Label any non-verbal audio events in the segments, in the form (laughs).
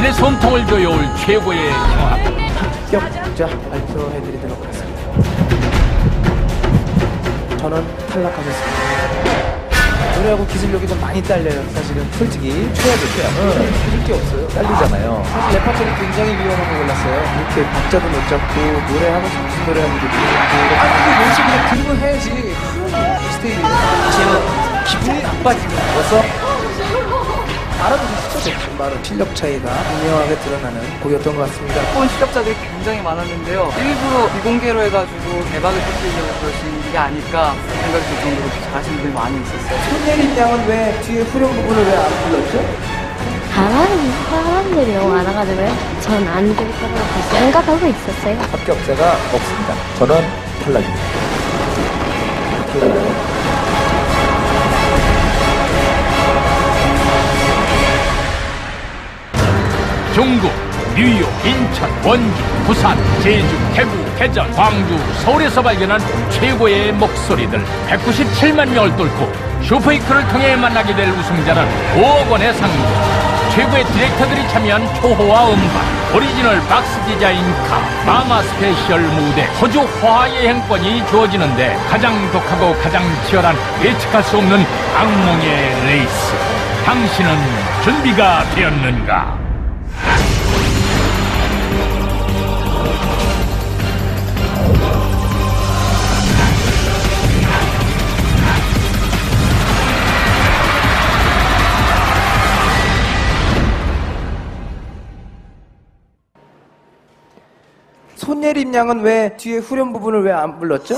당신의 숨통을 조여올 최고의 경합 합격자 발표해드리도록 하겠습니다. 저는 탈락하셨습니다. 노래하고 기술력이 좀 많이 딸려요. 사실은 솔직히 최악의 최악은 해줄 게 없어요. 딸리잖아요. 사실 레파토리 굉장히 위험한 거 골랐어요. 이렇게 박자도 못 잡고 노래하면서 무슨 노래 하는지 모르겠고 아 근데 뭔지 그냥 들으면 해야지. 스테이지 제가 기분이 나빠지는 거서 알아두셨죠? 제 말은 실력 차이가 분명하게 드러나는 곡이었던 것 같습니다. 본 실력자들이 굉장히 많았는데요. 일부러 비공개로 해가지고 대박을 터뜨리려고 그러시는 게 아닐까 생각이 들 정도로 잘하시는 분들이 많이 있었어요. 손예린 양은 왜 뒤에 후렴 부분을 왜 안 불렀죠? 잘하는 사람들이 너무 많아가지고요. 전 안 될 거라고 생각하고 있었어요. 합격자가 없습니다. 저는 탈락입니다. 중국, 뉴욕, 인천, 원주, 부산, 제주, 대구, 대전, 광주, 서울에서 발견한 최고의 목소리들. 197만 명을 뚫고 슈퍼이크를 통해 만나게 될 우승자는 5억 원의 상금. 최고의 디렉터들이 참여한 초호화 음반 오리지널 박스 디자인 카 마마 스페셜 무대 호주 화하 여행권이 주어지는데 가장 독하고 가장 치열한 예측할 수 없는 악몽의 레이스. 당신은 준비가 되었는가? 손예림 양은 왜 뒤에 후렴 부분을 왜 안 불렀죠?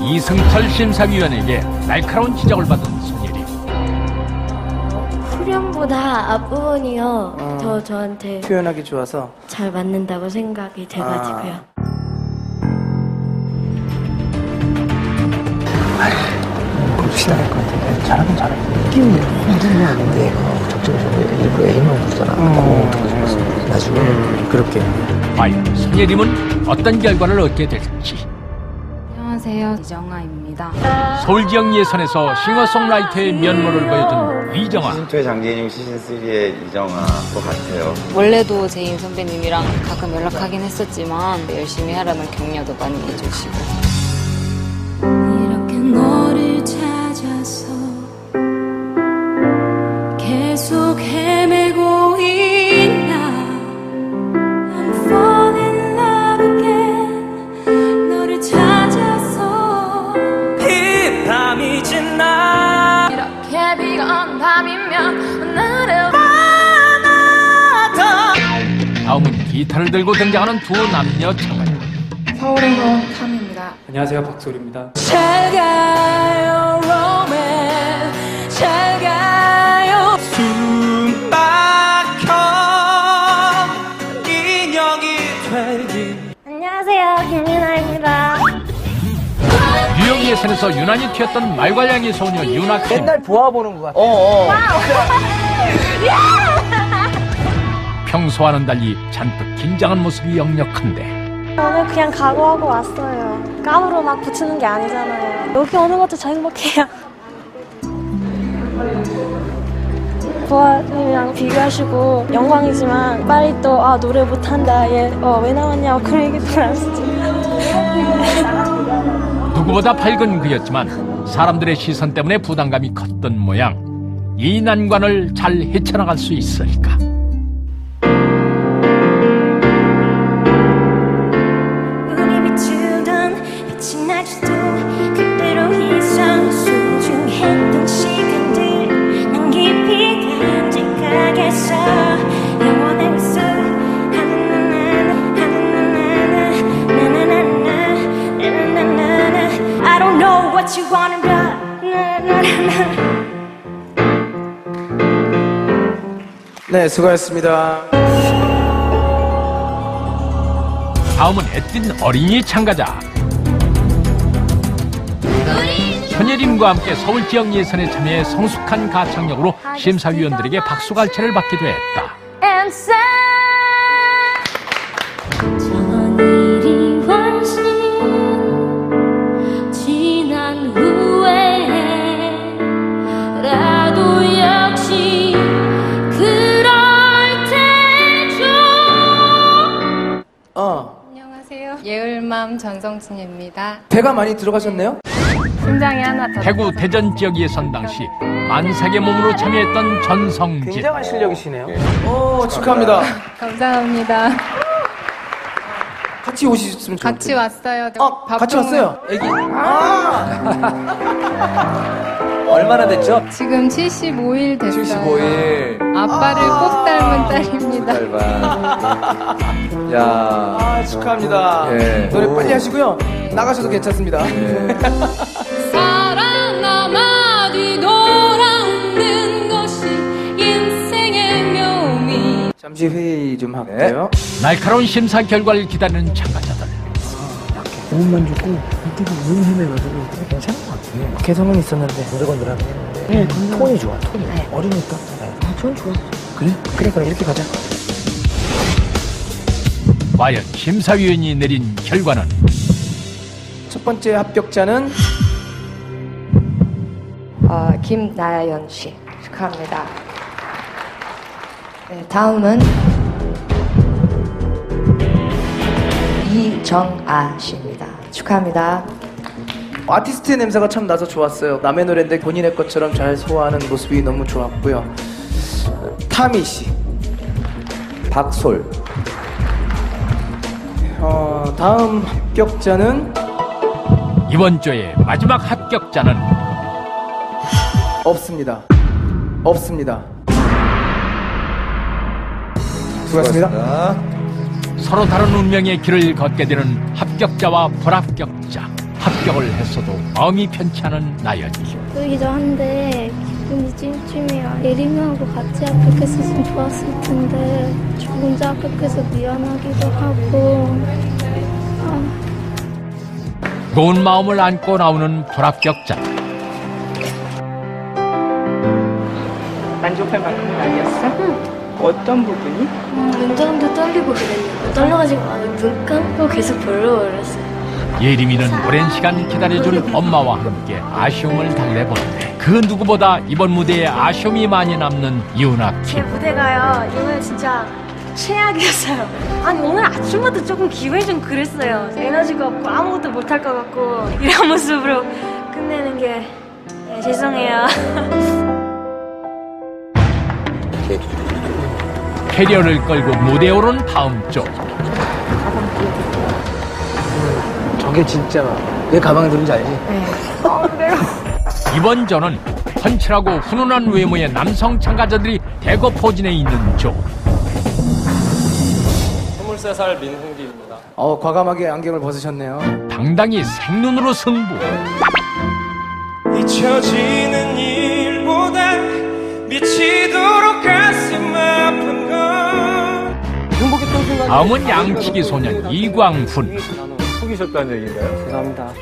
이승철 심사위원에게 날카로운 지적을 받은 손예림 후렴보다 앞부분이요. 어. 더 저한테 표현하기 좋아서 잘 맞는다고 생각이 돼가지고요. 시작할 것 같은데 잘하긴 잘해. 끼우네. 근데 그 적정적으로 일부러 A만 부르잖아. 어, 나중에 그렇게 과연 손예림은 어떤 결과를 얻게 될지 안녕하세요. 이정아입니다. 서울 지역 예선에서 싱어송라이터의 면모를 보여준 이정아 시즌2의 장재인이고 시즌3의 이정아도 같아요. 원래도 제인 선배님이랑 가끔 연락하긴 했었지만 열심히 하라는 격려도 많이 해주시고. 기타를 들고 등장하는 두 남녀 청년 서울에서 탐입니다. 안녕하세요 박소리입니다. 잘 가요 romance 잘 가요. 숨 막혀 인형이 되긴 안녕하세요, 김민아입니다. 뉴욕 예선에서 유난히 튀었던 말괄량이 소녀 윤학생 맨날 보아 보는 것 같아 (laughs) 평소와는 달리 잔뜩 긴장한 모습이 역력한데 오늘 그냥 각오하고 왔어요. 깜으로 막 붙이는 게 아니잖아요. 여기 오는 것도 저 행복해요. (laughs) 보아님이랑 비교하시고 영광이지만 빨리 또 아 노래 못한다 얘어왜 나왔냐고 그런 얘기 들었지. (laughs) 누구보다 밝은 그였지만 사람들의 시선 때문에 부담감이 컸던 모양 이 난관을 잘 헤쳐나갈 수 있을까 what you wanna do 나나나나. 네 수고하셨습니다. 다음은 애띤 어린이 참가자. 손예림과 함께 서울 지역 예선에 참여해 성숙한 가창력으로 심사위원들에게 박수갈채를 받기도 했다 배우는 전성진입니다. 배가 많이 들어가셨네요? 심장이 하나 더. 대구 대전 지역에 선 당시 만삭의 몸으로 참여했던 전성진 굉장한 실력이시네요. 오, 축하합니다. 감사합니다. 같이 오셨으면 좋을 같이. 왔어요. 어, 같이 왔어요. 애기. 아! 얼마나 됐죠? 지금 75일 됐어요. 75일. 아빠를 꼭 닮은 딸입니다. 야. 아, 축하합니다. 예. 노래 빨리 하시고요. 나가셔도 괜찮습니다. 사랑 나마 뒤돌아오는 것이 인생의 묘미. 잠시 회의 좀 할게요. 날카로운 심사 결과를 기다리는 참가자들 몸만 좋고 이렇게 눈 헤매가지고 괜찮은 것 같아요. 개성은 있었는데. 무조건 들어가면 네, 톤이 좋아, 톤이. 어리니까. 아, 톤 좋아. 그래? 그래, 그래, 이렇게 가자. 과연 심사위원이 내린 결과는 첫 번째 합격자는 어, 김나연 씨 축하합니다. 네, 다음은 이정아 씨입니다. 축하합니다. 아티스트의 냄새가 참 나서 좋았어요. 남의 노래인데 본인의 것처럼 잘 소화하는 모습이 너무 좋았고요. 타미 씨, 박솔. 어, 다음 합격자는 이번 주의 마지막 합격자는 없습니다. 없습니다. 수고하셨습니다. 서로 다른 운명의 길을 걷게 되는 합격자와 불합격자. 합격을 했어도 마음이 편치 않은 나연이. 그러기도 한데 기분이 찜찜해요. 예림이하고 같이 합격했으면 좋았을 텐데 저 혼자 합격해서 미안하기도 하고. 아, 무거운 마음을 안고 나오는 불합격자. 만족할 만큼은 아니었어? 어떤 부분이? 음, 눈동도 떨리고 그랬는데 떨려가지고 아, 눈 감고 계속 벌러버렸어요. 예림이는 오랜 시간 기다려준 (laughs) 엄마와 함께 아쉬움을 달래보는데 그 누구보다 이번 무대에 아쉬움이 많이 남는 이은하 제팀 무대가요 오늘 진짜 최악이었어요. 아니 오늘 아침부터 조금 기분이 좀 그랬어요. 에너지가 없고 아무것도 못할 것 같고 이런 (laughs) 모습으로 끝내는 게 네, 죄송해요. (laughs) 캐리어를 끌고 무대에 오른 다음 주 저게 진짜 내 가방에 들은지 알지? (laughs) 이번 조는 펀치라고 훈훈한 외모의 남성 참가자들이 대거 포진해 있는 조 23살 민흥기입니다. 어, 과감하게 안경을 벗으셨네요. 당당히 생눈으로 승부 잊혀지는 일보다 미치도록 가슴 아픈 건 행복했던 순간. 다음은 양치기 소년 이광훈 속이셨다는 얘기인가요? 죄송합니다.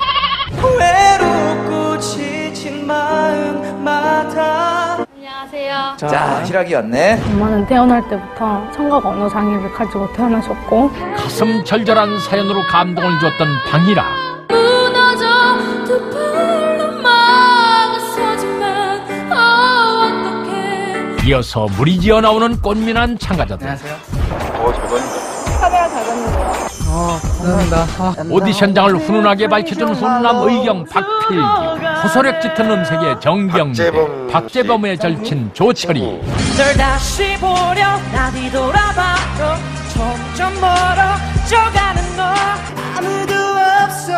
외롭고 지친 마음마다 안녕하세요. 자, 희락이 왔네. 엄마는 태어날 때부터 청각 언어 장애를 가지고 태어나셨고 가슴 절절한 사연으로 감동을 줬던 방희라 무너져 두 발로 막아서지만 어떡해 이어서 무리지어 나오는 꽃미남 참가자들 감사합니다. 아, 오디션장을 훈훈하게 밝혀준 훈남 의경 박필기. 호소력 짙은 음색의 정경재. 박재범의 절친 조철이. 널 다시 보려 나 뒤돌아봐도 점점 멀어져가는 너 아무도 없어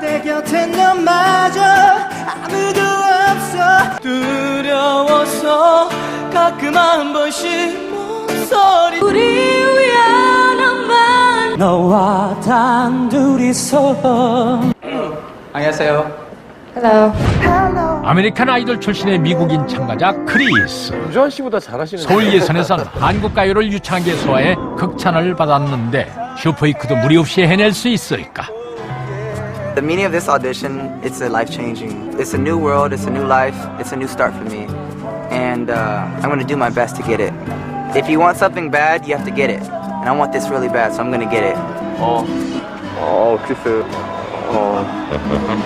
내 곁에 너마저 아무도 없어 두려워서 가끔 한 번씩 목소리. 우리 위한 너와 단둘이서 안녕하세요. Hello. 아메리칸 아이돌 출신의 미국인 참가자 크리스 유주환 씨보다 잘하시는 서울 예선에선 한국 가요를 유창하게 소화해 극찬을 받았는데 슈퍼이크도 무리 없이 해낼 수 있을까 The meaning of this audition, it's a life changing. It's a new world, it's a new life, it's a new start for me. And uh, I'm gonna do my best to get it. If you want something bad, you have to get it. And I want this really bad, so I'm gonna get it. 어, 어, 글쎄. (laughs) 어,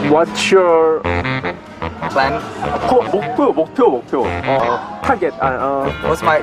what's your Plan? 어, 목표, 목표, 목표. 어, 타겟. 아, 어. What's my